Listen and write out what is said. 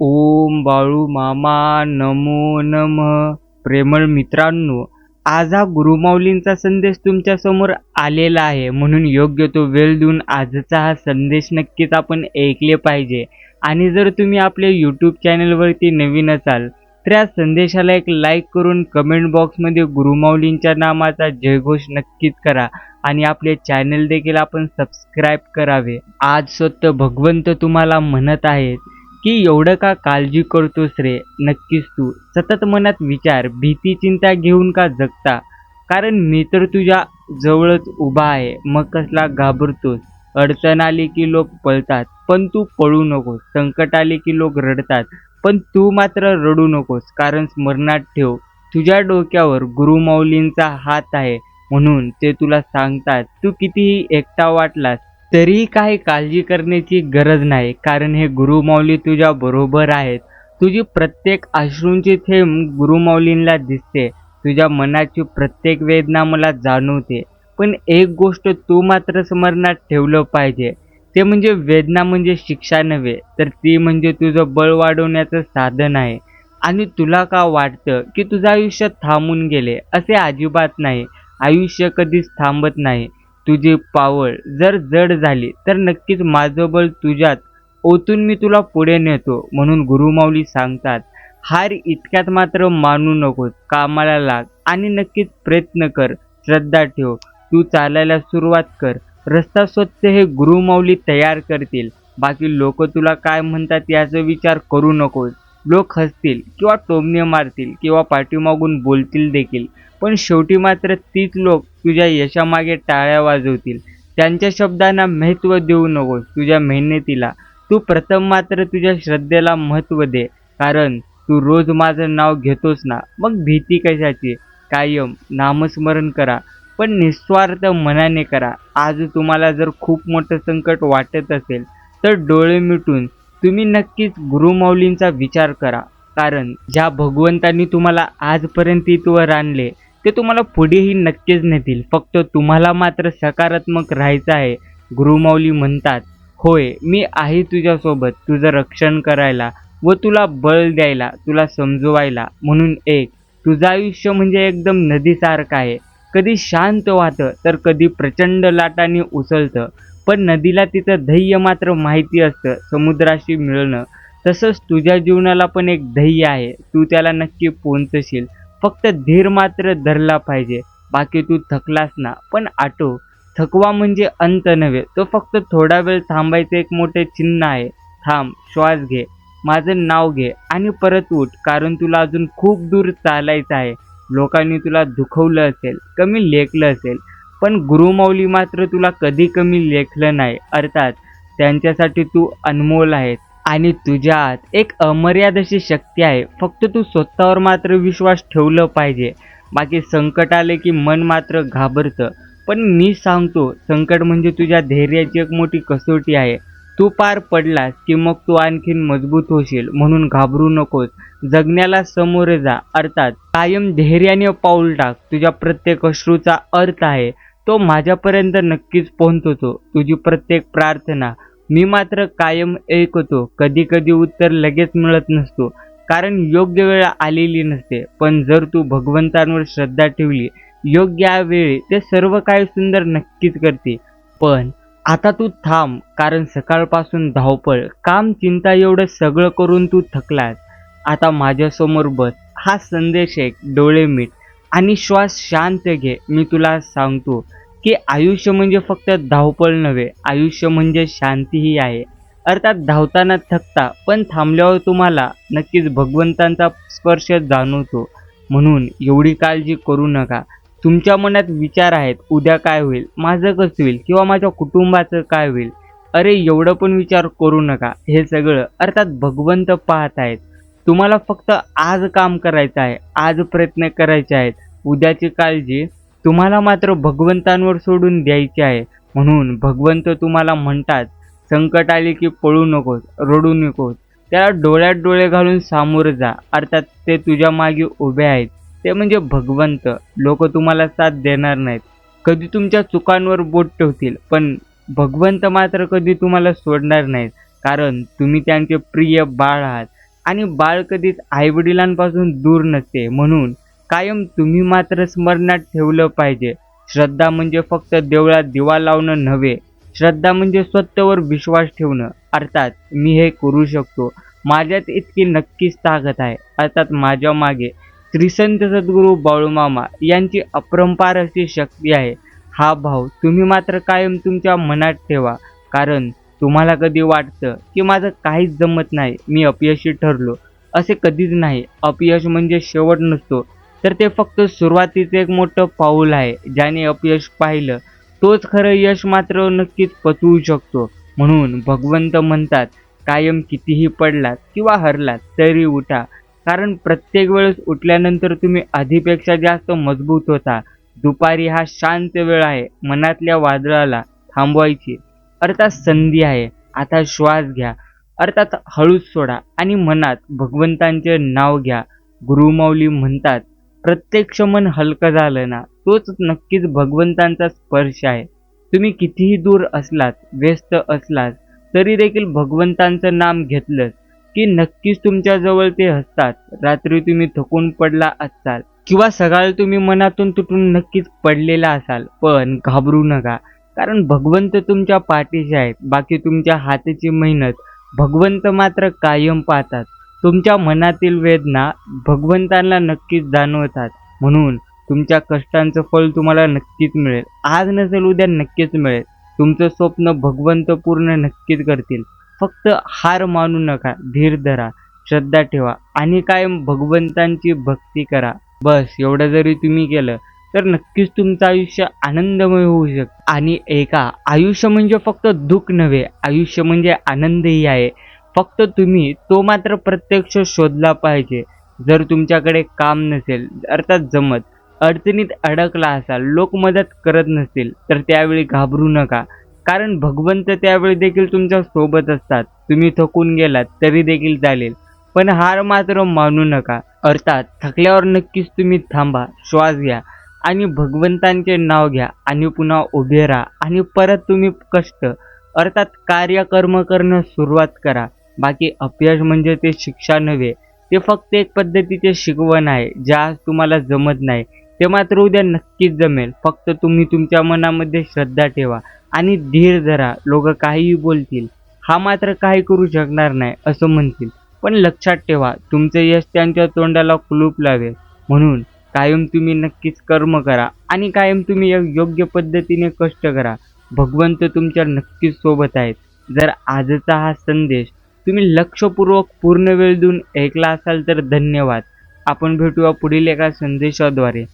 ओम बाळू मामा नमो नम. प्रेमळ मित्रांनो आज हा गुरुमाऊलींचा संदेश तुमच्यासमोर आलेला आहे. म्हणून योग्य तो वेळ देऊन आजचा हा संदेश नक्कीच आपण ऐकले पाहिजे. आणि जर तुम्ही आपल्या यूट्यूब चॅनलवरती नवीन असाल तर या संदेशाला एक लाईक करून कमेंट बॉक्समध्ये गुरुमाऊलींच्या नामाचा जयघोष नक्कीच करा. आणि आपले चॅनल देखील आपण सबस्क्राईब करावे. आज स्वतः भगवंत तुम्हाला म्हणत आहेत की एवढं का काळजी करतोस रे? नक्कीच तू. सतत मनात विचार भीती चिंता घेऊन का जगता? कारण मी तर तुझ्या जवळच उभा आहे. मग कसला घाबरतोस? अडचण आली की लोक पळतात पण तू पळू नकोस. संकट आले की लोक रडतात पण तू मात्र रडू नकोस. कारण स्मरणात ठेव तुझ्या डोक्यावर गुरुमाऊलींचा हात आहे म्हणून ते तुला सांगतात. तू कितीही एकटा वाटलास तरीही काही काळजी करण्याची गरज नाही. कारण हे गुरुमाऊली तुझ्या बरोबर आहेत. तुझी प्रत्येक अश्रूंची थेंब गुरुमाऊलींना दिसते. तुझ्या मनाची प्रत्येक वेदना मला जाणवते. पण एक गोष्ट तू मात्र स्मरणात ठेवलं पाहिजे. ते म्हणजे वेदना म्हणजे शिक्षा नव्हे तर ती म्हणजे तुझं बळ वाढवण्याचं साधन आहे. आणि तुला का वाटतं की तुझं आयुष्य थांबून गेले? असे अजिबात नाही. आयुष्य कधीच थांबत नाही. तुझी पावळ जर जड झाली तर नक्कीच माझं बळ तुझ्यात ओतून मी तुला पुढे नेतो म्हणून गुरुमाऊली सांगतात. हार इतक्यात मात्र मानू नकोस कामाला लाग आणि नक्कीच प्रयत्न कर श्रद्धा ठेव तू चालायला सुरुवात कर. रस्ता स्वच्छ हे गुरुमाऊली तयार करतील. बाकी लोक तुला काय म्हणतात याचा विचार करू नकोस. लोक हसतील किंवा टोमणे मारतील किंवा पाठीमागून बोलतील देखील. पण शेवटी मात्र तीच लोक तुझ्या यशामागे टाळ्या वाजवतील. त्यांच्या शब्दांना महत्त्व देऊ नकोस तुझ्या मेहनतीला. तू प्रथम मात्र तुझ्या श्रद्धेला महत्त्व दे. कारण तू रोज माझं नाव घेतोस ना मग भीती कशाची? कायम नामस्मरण करा पण निस्वार्थ मनाने करा. आज तुम्हाला जर खूप मोठं संकट वाटत असेल तर डोळे मिटून तुम्ही नक्कीच गुरुमौलींचा विचार करा. कारण ज्या भगवंतांनी तुम्हाला आजपर्यंत इथवर आणले ते तुम्हाला पुढेही नक्कीच नेतील. फक्त तुम्हाला मात्र सकारात्मक राहायचं आहे. गुरुमौली म्हणतात होय मी आहे तुझ्यासोबत. तुझं रक्षण करायला व तुला बळ द्यायला तुला समजवायला. म्हणून एक तुझं आयुष्य म्हणजे एकदम नदीसारखं आहे. कधी शांत वाहतं तर कधी प्रचंड लाटाने उसळतं. पण नदीला तिचं ध्येय मात्र माहिती असतं समुद्राशी मिळणं. तसंच तुझ्या जीवनाला पण एक ध्येय आहे तू त्याला नक्की पोहोचशील. फक्त धीर मात्र धरला पाहिजे बाकी तू थकलास ना. पण आटो थकवा म्हणजे अंत नव्हे तो फक्त थोडा वेळ थांबायचे एक मोठे चिन्ह आहे. थांब श्वास घे माझं नाव घे आणि परत उठ कारण तुला अजून खूप दूर चालायचं आहे. लोकांनी तुला दुखवलं असेल कमी लेखलं असेल पण गुरुमौली मात्र तुला कधी कमी लेखलं नाही. अर्थात त्यांच्यासाठी तू अनमोल आहेस. आणि तुझ्यात एक अमर्याद अशी शक्ती आहे. फक्त तू स्वतःवर मात्र विश्वास ठेवलं पाहिजे. बाकी संकट आले की मन मात्र घाबरतं. पण मी सांगतो संकट म्हणजे तुझ्या धैर्याची एक मोठी कसोटी आहे. तू पार पडलास की मग तू आणखीन मजबूत होशील म्हणून घाबरू नकोस. जगण्याला समोर जा. अर्थात कायम धैर्याने पाऊल टाक. तुझ्या प्रत्येक अश्रूचा अर्थ आहे. तो माझ्यापर्यंत नक्कीच पोहोचतो. तुझी प्रत्येक प्रार्थना मी मात्र कायम ऐकतो. कधी कधी उत्तर लगेच मिळत नसतो. कारण योग्य वेळ आलेली नसते. पण जर तू भगवंतांवर श्रद्धा ठेवली योग्य वेळी ते सर्व काही सुंदर नक्कीच करते. पण आता तू थांब कारण सकाळपासून धावपळ काम चिंता एवढं सगळं करून तू थकलास. आता माझ्यासमोर बस. हा संदेश एक डोळे मीठ. आणि श्वास शांत घे. मी तुला सांगतो की आयुष्य म्हणजे फक्त धावपळ नव्हे आयुष्य म्हणजे शांतीही आहे. अर्थात धावताना थकता पण थांबल्यावर तुम्हाला नक्कीच भगवंतांचा स्पर्श जाणवतो. म्हणून एवढी काळजी करू नका. तुमच्या मनात विचार आहेत उद्या काय होईल माझं कसं होईल किंवा माझ्या कुटुंबाचं काय होईल? अरे एवढं पण विचार करू नका. हे सगळं अर्थात भगवंत पाहत आहेत. तुम्हाला फक्त आज काम करायचं आहे आज प्रयत्न करायचे आहेत. उद्याची काळजी तुम्हाला मात्र भगवंतांवर सोडून द्यायची आहे. म्हणून भगवंत तुम्हाला म्हणतात संकट आले की पळू नकोस रडू नकोस. त्याला डोळ्यात डोळे घालून सामोरं जा. अर्थात ते तुझ्या मागे उभे आहेत. ते म्हणजे भगवंत. लोक तुम्हाला साथ देणार नाहीत. कधी तुमच्या चुकांवर बोट ठेवतील पण भगवंत मात्र कधी तुम्हाला सोडणार नाहीत. कारण तुम्ही त्यांचे प्रिय बाळ आहात. आणि बाळ कधीच आईवडिलांपासून दूर नसते. म्हणून कायम तुम्ही मात्र स्मरणात ठेवलं पाहिजे. श्रद्धा म्हणजे फक्त देवळात दिवा लावणं नव्हे श्रद्धा म्हणजे स्वतःवर विश्वास ठेवणं. अर्थात मी हे करू शकतो. माझ्यात इतकी नक्कीच ताकद आहे. अर्थात माझ्या मागे श्रीसंत सद्गुरू बाळूमामा यांची अपरंपार अशी शक्ती आहे. हा भाव तुम्ही मात्र कायम तुमच्या मनात ठेवा. कारण तुम्हाला कधी वाटतं की माझं काहीच जमत नाही मी अपयशी ठरलो? असे कधीच नाही. अपयश म्हणजे शेवट नसतो. तर ते फक्त सुरुवातीचं एक मोठं पाऊल आहे ज्याने अपयश पाहिलं. तोच खरं यश मात्र नक्कीच पचवू शकतो. म्हणून भगवंत म्हणतात कायम कितीही पडलात किंवा हरलात तरी उठा. कारण प्रत्येक वेळेस उठल्यानंतर तुम्ही आधीपेक्षा जास्त मजबूत होता. दुपारी हा शांत वेळ आहे मनातल्या वादळाला थांबवायची. अर्थात संधी आहे. आता श्वास घ्या. अर्थात हळूच सोडा आणि मनात भगवंतांचे नाव घ्या. गुरुमाऊली म्हणतात प्रत्यक्ष मन हलकं झालं ना तोच नक्कीच भगवंतांचा स्पर्श आहे. तुम्ही कितीही दूर असलात व्यस्त असलात तरी देखील भगवंतांचं नाम घेतलं की नक्कीच तुमच्याजवळ ते हसतात रात्री तुम्ही थकून पडला असाल किंवा सकाळी तुम्ही मनातून तुटून नक्कीच पडलेला असाल. पण घाबरू नका. कारण भगवंत तुमच्या पाठीशी आहेत बाकी तुमच्या हाताची मेहनत भगवंत मात्र कायम पाहतात. तुमच्या मनातील वेदना भगवंतांना नक्कीच जाणवतात. म्हणून तुमच्या कष्टांचं फळ तुम्हाला नक्कीच मिळेल. आज नसेल उद्या नक्कीच मिळेल. तुमचं स्वप्न भगवंत पूर्ण नक्कीच करतील. फक्त हार मानू नका धीर धरा श्रद्धा ठेवा आणि कायम भगवंतांची भक्ती करा. बस एवढं जरी तुम्ही केलं तर नक्कीच तुमचं आयुष्य आनंदमय होऊ शकतं आणि एका आयुष्य म्हणजे फक्त दुःख नव्हे आयुष्य म्हणजे आनंदही आहे. फक्त तुम्ही तो मात्र प्रत्यक्ष शोधला पाहिजे. जर तुमच्याकडे काम नसेल अर्थात जमत अडचणीत अडकला असाल लोक मदत करत नसतील तर त्यावेळी घाबरू नका. कारण भगवंत त्यावेळी देखील तुमच्यासोबत असतात. तुम्ही थकून गेलात तरी देखील चालेल. पण हार मात्र मानू नका. अर्थात थकल्यावर नक्कीच तुम्ही थांबा श्वास घ्या. आणि भगवंतांचे नाव घ्या आणि पुन्हा उभे राहा आणि परत तुम्ही कष्ट अर्थात कार्यकर्म करणं सुरुवात करा. बाकी अपयश म्हणजे ते शिक्षा नव्हे ते फक्त एक पद्धतीचे शिकवण आहे ज्या तुम्हाला जमत नाही. ते मात्र उद्या नक्कीच जमेल. फक्त तुम्ही तुमच्या मनामध्ये श्रद्धा ठेवा आणि धीर धरा. लोक काहीही बोलतील हा मात्र काही करू शकणार नाही असं म्हणतील. पण लक्षात ठेवा तुमचं यश त्यांच्या तोंडाला कुलूप लावेल. म्हणून कायम तुम्ही नक्कीच कर्म करा आणि कायम तुम्ही योग्य पद्धतीने कष्ट करा. भगवंत तुमच्या नक्कीच सोबत आहेत. जर आजचा हा संदेश तुम्ही लक्षपूर्वक पूर्ण वेळ देऊन ऐकला असाल तर धन्यवाद. आपण भेटूया पुढील एका संदेशाद्वारे.